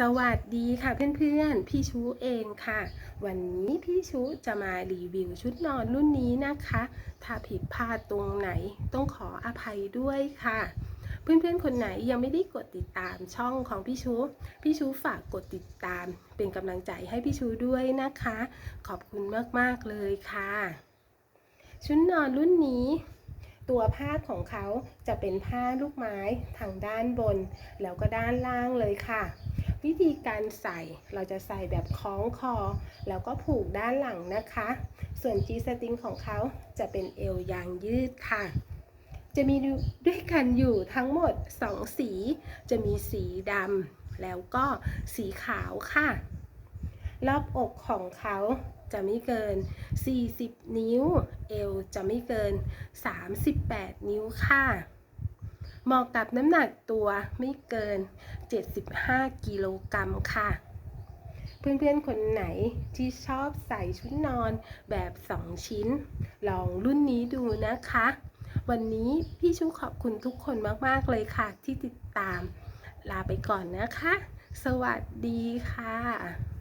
สวัสดีค่ะเพื่อนๆ พี่ชูเองค่ะ วันนี้พี่ชูจะมารีวิวชุดนอนรุ่นนี้นะคะ ถ้าผิดพลาดตรงไหนต้องขออภัยด้วยค่ะ เพื่อนๆ คนไหนยังไม่ได้กดติดตามช่องของพี่ชู พี่ชูฝากกดติดตาม เป็นกำลังใจให้พี่ชูด้วยนะคะ ขอบคุณมากๆเลยค่ะ ชุดนอนรุ่นนี้ตัวผ้าของเขาจะเป็นผ้าลูกไม้ทางด้านบน แล้วก็ด้านล่างเลยค่ะ วิธีการใส่เราจะใส่แบบคล้องคอ แล้วก็ผูกด้านหลังนะคะ ส่วนจีสติงของเขาจะเป็นเอวยางยืดค่ะ จะมีด้วยกันอยู่ทั้งหมด 2 สี จะมีสีดำแล้วก็สีขาวค่ะ รอบอกของเขาจะไม่เกิน 40 นิ้ว เอวจะไม่เกิน 38 นิ้วค่ะ เหมาะกับน้ำหนักตัวไม่เกิน 75 กิโลกรัมค่ะ เพื่อนๆ คนไหนที่ชอบใส่ชุดนอนแบบ 2 ชิ้น ลองรุ่นนี้ดูนะคะ วันนี้พี่ชูขอบคุณทุกคนมากๆเลยค่ะ ที่ติดตาม ลาไปก่อนนะคะ สวัสดีค่ะ